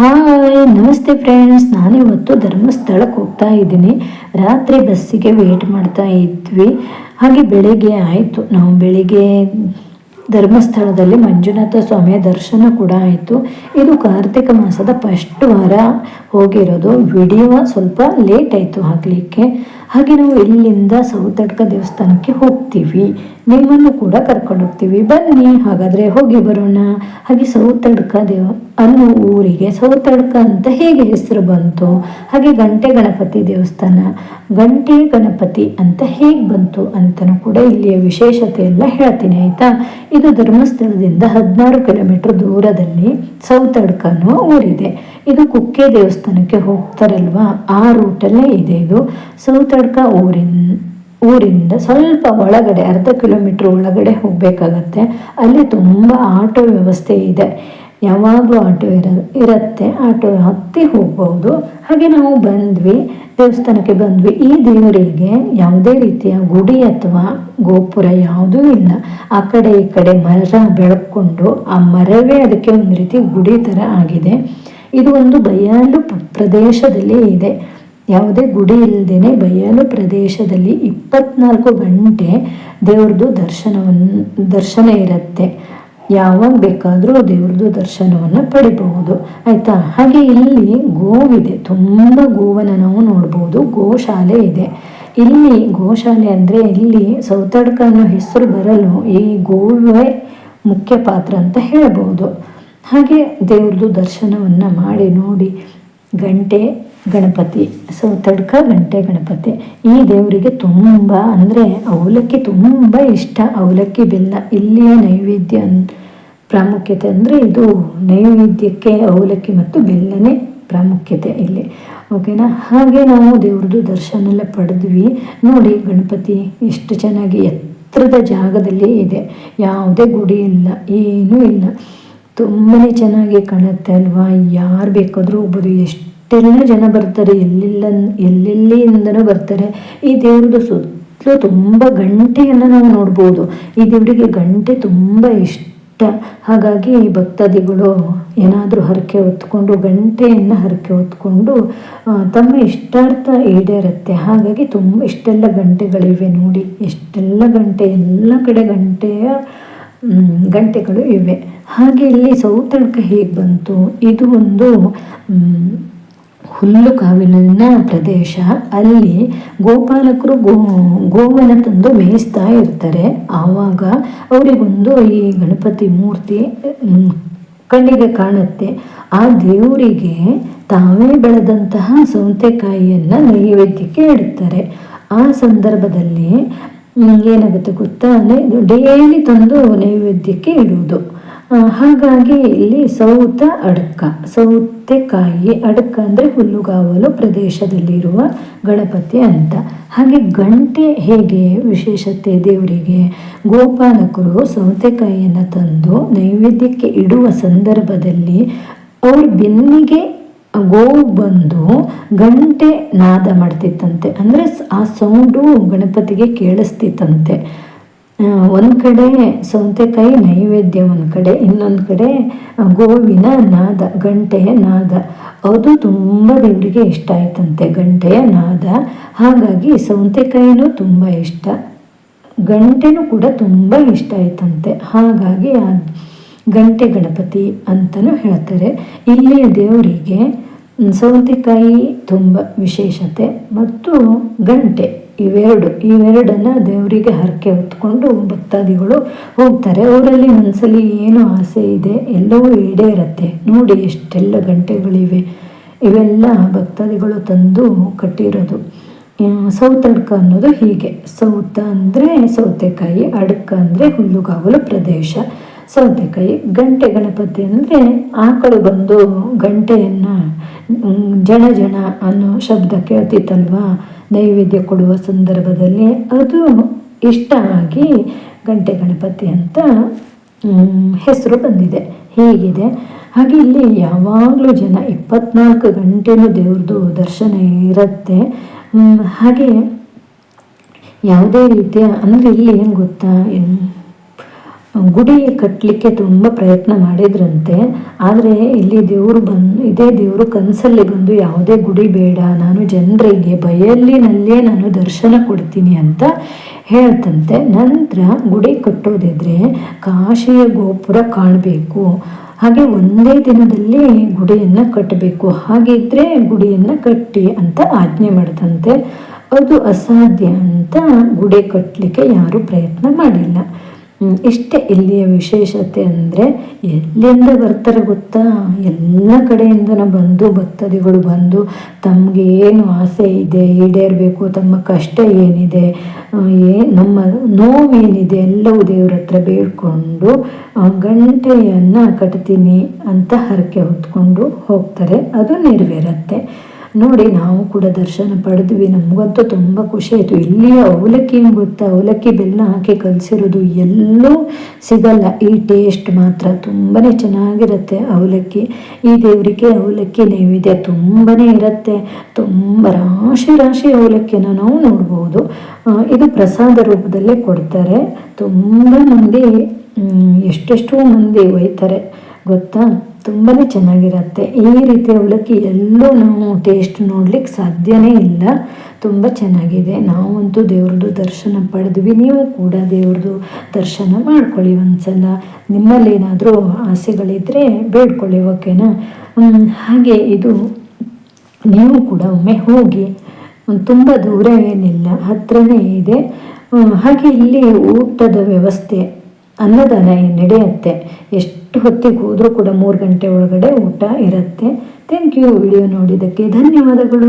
Hi, ನಮಸ್ತೆ friends ನಾನಿವತ್ತು ಧರ್ಮಸ್ಥಳಕ್ಕೆ ಹೋಗ್ತಾ ಇದ್ದೀನಿ. ರಾತ್ರಿ ಬಸ್ಸಿಗೆ ವೇಟ್ ಮಾಡ್ತಾ ಇದ್ವಿ. ಹಾಗೆ ಬೆಳಿಗ್ಗೆ ಆಯಿತು. ನಾವು ಬೆಳಿಗ್ಗೆ ಧರ್ಮಸ್ಥಳದಲ್ಲಿ ಮಂಜುನಾಥ ಸ್ವಾಮಿಯ ದರ್ಶನ ಕೂಡ ಆಯಿತು. ಇದು ಕಾರ್ತಿಕ ಮಾಸದ ಫಸ್ಟ್ ವಾರ ಹೋಗಿರೋದು. ವಿಡಿಯೋ ಸ್ವಲ್ಪ ಲೇಟ್ ಆಯಿತು ಹಾಕಲಿಕ್ಕೆ. ಹಾಗೆ ನಾವು ಇಲ್ಲಿಂದ ಸೌತಡ್ಕ ದೇವಸ್ಥಾನಕ್ಕೆ ಹೋಗ್ತೀವಿ. ನಿಮ್ಮನ್ನು ಕೂಡ ಕರ್ಕೊಂಡು ಹೋಗ್ತೀವಿ ಬನ್ನಿ, ಹಾಗಾದರೆ ಹೋಗಿ ಬರೋಣ. ಹಾಗೆ ಸೌತಡ್ಕ ದೇವ, ಅನ್ನೋ ಊರಿಗೆ ಸೌತಡ್ಕ ಅಂತ ಹೇಗೆ ಹೆಸರು ಬಂತು? ಹಾಗೆ ಗಂಟೆ ಗಣಪತಿ ದೇವಸ್ಥಾನ, ಗಂಟೆ ಗಣಪತಿ ಅಂತ ಹೇಗೆ ಬಂತು ಅಂತಲೂ ಕೂಡ ಇಲ್ಲಿಯ ವಿಶೇಷತೆ ಎಲ್ಲ ಹೇಳ್ತೀನಿ, ಆಯಿತಾ? ಇದು ಧರ್ಮಸ್ಥಳದಿಂದ ಹದಿನಾರು ಕಿಲೋಮೀಟರ್ ದೂರದಲ್ಲಿ ಸೌತಡ್ಕ ಅನ್ನೋ ಊರಿದೆ. ಇದು ಕುಕ್ಕೆ ದೇವಸ್ಥಾನಕ್ಕೆ ಹೋಗ್ತಾರಲ್ವಾ? ಆ ರೂಟಲ್ಲೇ ಇದೆ ಇದು. ಸೌತಡ್ಕ ಊರಿನ ಊರಿಂದ ಸ್ವಲ್ಪ ಒಳಗಡೆ, ಅರ್ಧ ಕಿಲೋಮೀಟ್ರ್ ಒಳಗಡೆ ಹೋಗಬೇಕಾಗತ್ತೆ. ಅಲ್ಲಿ ತುಂಬ ಆಟೋ ವ್ಯವಸ್ಥೆ ಇದೆ. ಯಾವಾಗಲೂ ಆಟೋ ಇರ, ಇರುತ್ತೆ. ಆಟೋ ಹತ್ತಿ ಹೋಗ್ಬೋದು. ಹಾಗೆ ನಾವು ಬಂದ್ವಿ, ದೇವಸ್ಥಾನಕ್ಕೆ ಬಂದ್ವಿ. ಈ ದೇವರಿಗೆ ಯಾವುದೇ ರೀತಿಯ ಗುಡಿ ಅಥವಾ ಗೋಪುರ ಯಾವುದೂ ಇಲ್ಲ. ಆ ಕಡೆ ಈ ಕಡೆ ಮರ ಬೆಳಕೊಂಡು ಆ ಮರವೇ ಅದಕ್ಕೆ ಒಂದು ರೀತಿ ಗುಡಿ ಥರ ಆಗಿದೆ. ಇದು ಒಂದು ಬಯಲು ಪ್ರದೇಶದಲ್ಲಿ ಇದೆ. ಯಾವುದೇ ಗುಡಿ ಇಲ್ಲದೇನೆ ಬಯಲು ಪ್ರದೇಶದಲ್ಲಿ ಇಪ್ಪತ್ನಾಲ್ಕು ಗಂಟೆ ದೇವ್ರದ್ದು ದರ್ಶನವನ್ನು ದರ್ಶನ ಇರುತ್ತೆ. ಯಾವಾಗ ಬೇಕಾದರೂ ದೇವ್ರದ್ದು ದರ್ಶನವನ್ನು ಪಡಿಬಹುದು. ಆಯಿತಾ? ಹಾಗೆ ಇಲ್ಲಿ ಗೋವಿದೆ. ತುಂಬ ಗೋವನ್ನು ನಾವು ನೋಡ್ಬೋದು. ಗೋಶಾಲೆ ಇದೆ. ಇಲ್ಲಿ ಗೋಶಾಲೆ ಅಂದರೆ ಇಲ್ಲಿ ಸೌತಡ್ಕ ಅನ್ನೋ ಹೆಸರು ಬರಲು ಈ ಗೋವೇ ಮುಖ್ಯ ಪಾತ್ರ ಅಂತ ಹೇಳ್ಬೋದು. ಹಾಗೆ ದೇವ್ರದ್ದು ದರ್ಶನವನ್ನು ಮಾಡಿ ನೋಡಿ ಗಂಟೆ ಗಣಪತಿ. ಸೊ ತಡ್ಕ ಗಂಟೆ ಗಣಪತಿ. ಈ ದೇವರಿಗೆ ತುಂಬ, ಅಂದರೆ ಅವಲಕ್ಕಿ ತುಂಬ ಇಷ್ಟ. ಅವಲಕ್ಕಿ ಬೆಲ್ಲ ಇಲ್ಲಿಯ ನೈವೇದ್ಯ ಪ್ರಾಮುಖ್ಯತೆ ಅಂದರೆ ಇದು ನೈವೇದ್ಯಕ್ಕೆ ಅವಲಕ್ಕಿ ಮತ್ತು ಬೆಲ್ಲನೇ ಪ್ರಾಮುಖ್ಯತೆ ಇಲ್ಲಿ. ಓಕೆನಾ ಹಾಗೆ ನಾವು ದೇವ್ರದ್ದು ದರ್ಶನ ಎಲ್ಲ ಪಡೆದ್ವಿ. ನೋಡಿ ಗಣಪತಿ ಎಷ್ಟು ಚೆನ್ನಾಗಿ ಎತ್ತರದ ಜಾಗದಲ್ಲಿ ಇದೆ. ಯಾವುದೇ ಗುಡಿ ಇಲ್ಲ, ಏನೂ ಇಲ್ಲ. ತುಂಬಾ ಚೆನ್ನಾಗಿ ಕಾಣುತ್ತೆ ಅಲ್ವಾ? ಯಾರು ಬೇಕಾದರೂ ಹೋಗ್ಬೋದು. ಎಷ್ಟೆಲ್ಲ ಜನ ಬರ್ತಾರೆ, ಎಲ್ಲೆಲ್ಲ ಎಲ್ಲೆಲ್ಲಿಯಿಂದನೂ ಬರ್ತಾರೆ. ಈ ದೇವ್ರದ್ದು ಸುತ್ತಲೂ ತುಂಬ ಗಂಟೆಯನ್ನು ನಾವು ನೋಡ್ಬೋದು. ಈ ದೇವರಿಗೆ ಗಂಟೆ ತುಂಬ ಇಷ್ಟ. ಹಾಗಾಗಿ ಭಕ್ತಾದಿಗಳು ಏನಾದರೂ ಹರಕೆ ಹೊತ್ಕೊಂಡು, ಗಂಟೆಯನ್ನು ಹರಕೆ ಹೊತ್ಕೊಂಡು ತಮ್ಮ ಇಷ್ಟಾರ್ಥ ಈಡೇರುತ್ತೆ. ಹಾಗಾಗಿ ತುಂಬ, ಇಷ್ಟೆಲ್ಲ ಗಂಟೆಗಳಿವೆ ನೋಡಿ. ಎಷ್ಟೆಲ್ಲ ಗಂಟೆ, ಎಲ್ಲ ಕಡೆ ಗಂಟೆಯ ಗಂಟೆಗಳು ಇವೆ. ಹಾಗೆ ಇಲ್ಲಿ ಸೌತಡ್ಕ ಹೇಗೆ ಬಂತು? ಇದು ಒಂದು ಹುಲ್ಲು ಕಾವಿನ ಪ್ರದೇಶ. ಅಲ್ಲಿ ಗೋಪಾಲಕರು ಗೋ ಗೋವನ್ನು ತಂದು ಮೇಯಿಸ್ತಾ ಇರ್ತಾರೆ. ಆವಾಗ ಅವರಿಗೊಂದು ಈ ಗಣಪತಿ ಮೂರ್ತಿ ಕಣ್ಣಿಗೆ ಕಾಣುತ್ತೆ. ಆ ದೇವರಿಗೆ ತಾವೇ ಬೆಳೆದಂತಹ ಸೌತೆಕಾಯಿಯನ್ನು ನೈವೇದ್ಯಕ್ಕೆ ಇಡ್ತಾರೆ. ಆ ಸಂದರ್ಭದಲ್ಲಿ ಏನಾಗುತ್ತೆ ಗೊತ್ತಾ? ಡೈಲಿ ತಂದು ನೈವೇದ್ಯಕ್ಕೆ ಇಡುವುದು. ಹಾಗಾಗಿ ಇಲ್ಲಿ ಸೌತ ಅಡಕ, ಸೌತೆಕಾಯಿ ಅಡಕ ಅಂದರೆ ಹುಲ್ಲುಗಾವಲು ಪ್ರದೇಶದಲ್ಲಿರುವ ಗಣಪತಿ ಅಂತ. ಹಾಗೆ ಗಂಟೆ ಹೇಗೆ ವಿಶೇಷತೆ ದೇವರಿಗೆ? ಗೋಪಾಲಕರು ಸೌತೆಕಾಯಿಯನ್ನು ತಂದು ನೈವೇದ್ಯಕ್ಕೆ ಇಡುವ ಸಂದರ್ಭದಲ್ಲಿ ಅವ್ರ ಬೆನ್ನಿಗೆ ಗೋವು ಬಂದು ಗಂಟೆ ನಾದ ಮಾಡ್ತಿತ್ತಂತೆ. ಅಂದರೆ ಆ ಸೌಂಡು ಗಣಪತಿಗೆ ಕೇಳಿಸ್ತಿತ್ತಂತೆ. ಒಂದು ಕಡೆ ಸೌತೆಕಾಯಿ ನೈವೇದ್ಯ, ಒಂದು ಕಡೆ ಇನ್ನೊಂದು ಕಡೆ ಗೋವಿನ ನಾದ, ಗಂಟೆಯ ನಾದ. ಅದು ತುಂಬ ದೇವರಿಗೆ ಇಷ್ಟ ಆಯ್ತಂತೆ, ಗಂಟೆಯ ನಾದ. ಹಾಗಾಗಿ ಸೌತೆಕಾಯಿನೂ ತುಂಬ ಇಷ್ಟ. ಗಂಟೆನೂ ಕೂಡ ತುಂಬ ಇಷ್ಟ ಆಯ್ತಂತೆ. ಹಾಗಾಗಿ ಆ ಗಂಟೆ ಗಣಪತಿ ಅಂತಲೂ ಹೇಳ್ತಾರೆ. ಇಲ್ಲಿಯ ದೇವರಿಗೆ ಸೌತೆಕಾಯಿ ತುಂಬ ವಿಶೇಷತೆ ಮತ್ತು ಗಂಟೆ. ಇವೆರಡು. ಇವೆರಡನ್ನು ದೇವರಿಗೆ ಹರಕೆ ಹೊತ್ಕೊಂಡು ಭಕ್ತಾದಿಗಳು ಹೋಗ್ತಾರೆ. ಅವರಲ್ಲಿ ಮನಸ್ಸಲ್ಲಿ ಏನು ಆಸೆ ಇದೆ ಎಲ್ಲವೂ ಇರುತ್ತೆ ನೋಡಿ ಎಷ್ಟೆಲ್ಲ ಗಂಟೆಗಳಿವೆ. ಇವೆಲ್ಲ ಭಕ್ತಾದಿಗಳು ತಂದು ಕಟ್ಟಿರೋದು. ಸೌತಡ್ಕ ಅನ್ನೋದು ಹೀಗೆ. ಸೌತ ಅಂದರೆ ಸೌತೆಕಾಯಿ, ಅಡ್ಕ ಅಂದರೆ ಹುಲ್ಲುಗಾವಲು ಪ್ರದೇಶ. ಸೌತೆಕಾಯಿ, ಗಂಟೆ ಗಣಪತಿ ಅಂದರೆ ಆಕಳು ಬಂದು ಗಂಟೆಯನ್ನು ಜನ ಜನ ಅನ್ನೋ ಶಬ್ದ ಕೇಳ್ತಿತ್ತಲ್ವಾ ನೈವೇದ್ಯ ಕೊಡುವ ಸಂದರ್ಭದಲ್ಲಿ ಅದು ಇಷ್ಟ ಆಗಿ ಗಂಟೆ ಗಣಪತಿ ಅಂತ ಹೆಸರು ಬಂದಿದೆ. ಹೀಗಿದೆ. ಹಾಗೆ ಇಲ್ಲಿ ಯಾವಾಗಲೂ ಜನ ಇಪ್ಪತ್ನಾಲ್ಕು ಗಂಟೆನೂ ದೇವ್ರದ್ದು ದರ್ಶನ ಇರುತ್ತೆ. ಹಾಗೆ ಯಾವುದೇ ರೀತಿಯ, ಅಂದರೆ ಇಲ್ಲಿ ಏನು ಗೊತ್ತಾ ಗುಡಿ ಕಟ್ಟಲಿಕ್ಕೆ ತುಂಬ ಪ್ರಯತ್ನ ಮಾಡಿದ್ರಂತೆ, ಆದರೆ ಇಲ್ಲಿ ದೇವರು ಬಂದು, ಇದೇ ದೇವರು ಕನಸಲ್ಲಿ ಬಂದು ಯಾವುದೇ ಗುಡಿ ಬೇಡ, ನಾನು ಜನರಿಗೆ ಬಯಲಿನಲ್ಲೇ ನಾನು ದರ್ಶನ ಕೊಡ್ತೀನಿ ಅಂತ ಹೇಳ್ತಂತೆ. ನಂತರ ಗುಡಿ ಕಟ್ಟೋದಿದ್ರೆ ಕಾಶಿಯ ಗೋಪುರ ಕಾಣಬೇಕು. ಹಾಗೆ ಒಂದೇ ದಿನದಲ್ಲಿ ಗುಡಿಯನ್ನು ಕಟ್ಟಬೇಕು ಹಾಗಿದ್ರೆ ಗುಡಿಯನ್ನು ಕಟ್ಟಿ ಅಂತ ಆಜ್ಞೆ ಮಾಡ್ತಂತೆ. ಅದು ಅಸಾಧ್ಯ ಅಂತ ಗುಡಿ ಕಟ್ಟಲಿಕ್ಕೆ ಯಾರೂ ಪ್ರಯತ್ನ ಮಾಡಿಲ್ಲ. ಇಷ್ಟೇ ಇಲ್ಲಿಯ ವಿಶೇಷತೆ ಅಂದರೆ ಎಲ್ಲಿಂದ ಬರ್ತಾರೆ ಗೊತ್ತಾ? ಎಲ್ಲ ಕಡೆಯಿಂದನೂ ಬಂದು, ಭಕ್ತಾದಿಗಳು ಬಂದು ತಮಗೆ ಏನು ಆಸೆ ಇದೆ, ಈಡೇರಬೇಕು, ತಮ್ಮ ಕಷ್ಟ ಏನಿದೆ ಏ, ನಮ್ಮ ನೋವೇನಿದೆ ಎಲ್ಲವೂ ದೇವ್ರ ಹತ್ರ ಬೇಡ್ಕೊಂಡು ಗಂಟೆಯನ್ನು ಕಟ್ತೀನಿ ಅಂತ ಹರಕೆ ಹೊತ್ಕೊಂಡು ಹೋಗ್ತಾರೆ. ಅದು ನೆರವೇರತ್ತೆ. ನೋಡಿ ನಾವು ಕೂಡ ದರ್ಶನ ಪಡೆದ್ವಿ. ನಮಗಂತೂ ತುಂಬ ಖುಷಿ ಆಯಿತು. ಇಲ್ಲಿ ಅವಲಕ್ಕಿ ಗೊತ್ತಾ? ಅವಲಕ್ಕಿ ಬೆಲ್ಲ ಹಾಕಿ ಕಲಸಿರೋದು ಎಲ್ಲೂ ಸಿಗಲ್ಲ. ಈ ಟೇಸ್ಟ್ ಮಾತ್ರ ತುಂಬಾ ಚೆನ್ನಾಗಿರುತ್ತೆ ಅವಲಕ್ಕಿ. ಈ ದೇವರಿಗೆ ಅವಲಕ್ಕಿ ನೈವೇದ್ಯ ತುಂಬಾ ಇರುತ್ತೆ. ತುಂಬ ರಾಶಿ ರಾಶಿ ಅವಲಕ್ಕಿನ ನಾವು ನೋಡ್ಬೋದು. ಇದು ಪ್ರಸಾದ ರೂಪದಲ್ಲೇ ಕೊಡ್ತಾರೆ. ತುಂಬ ಮಂದಿ ಎಷ್ಟೆಷ್ಟೋ ಮಂದಿ ಒಯ್ತಾರೆ. ಗೊತ್ತಾ? ತುಂಬಾ ಚೆನ್ನಾಗಿರುತ್ತೆ. ಈ ರೀತಿ ಅವಲಕ್ಕಿ ಎಲ್ಲೂ ನಾವು ಟೇಸ್ಟ್ ನೋಡ್ಲಿಕ್ಕೆ ಸಾಧ್ಯನೇ ಇಲ್ಲ. ತುಂಬ ಚೆನ್ನಾಗಿದೆ. ನಾವಂತೂ ದೇವ್ರದ್ದು ದರ್ಶನ ಪಡೆದ್ವಿ. ನೀವು ಕೂಡ ದೇವ್ರದ್ದು ದರ್ಶನ ಮಾಡ್ಕೊಳ್ಳಿ ಒಂದ್ಸಲ. ನಿಮ್ಮಲ್ಲಿ ಏನಾದರೂ ಆಸೆಗಳಿದ್ದರೆ ಬೇಡ್ಕೊಳ್ಳಿ, ಓಕೆನಾ? ಹಾಗೆ ಇದು ನೀವು ಕೂಡ ಒಮ್ಮೆ ಹೋಗಿ ತುಂಬ ದೂರ ಏನಿಲ್ಲ, ಹತ್ರನೇ ಇದೆ. ಹಾಗೆ ಇಲ್ಲಿ ಊಟದ ವ್ಯವಸ್ಥೆ ಅನ್ನದಾನ ನಡೆಯುತ್ತೆ. ಎಷ್ಟು ಹೊತ್ತಿಗೆ ಹೋದರೂ ಕೂಡ ಮೂರು ಗಂಟೆ ಒಳಗಡೆ ಊಟ ಇರುತ್ತೆ. ಥ್ಯಾಂಕ್ ಯು ವಿಡಿಯೋ ನೋಡಿದ್ದಕ್ಕೆ ಧನ್ಯವಾದಗಳು.